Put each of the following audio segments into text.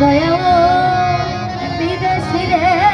দয়া বিদেশিরে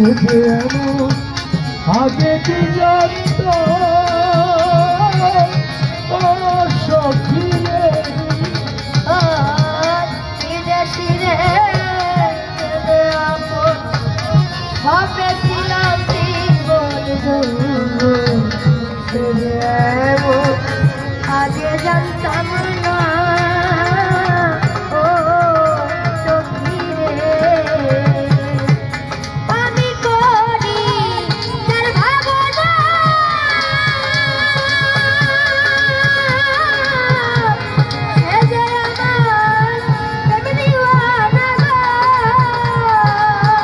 উঠে এমন আগে কি জানত সখিয়ে বিদেশি রে হবে ছিলাম আগে জানতাম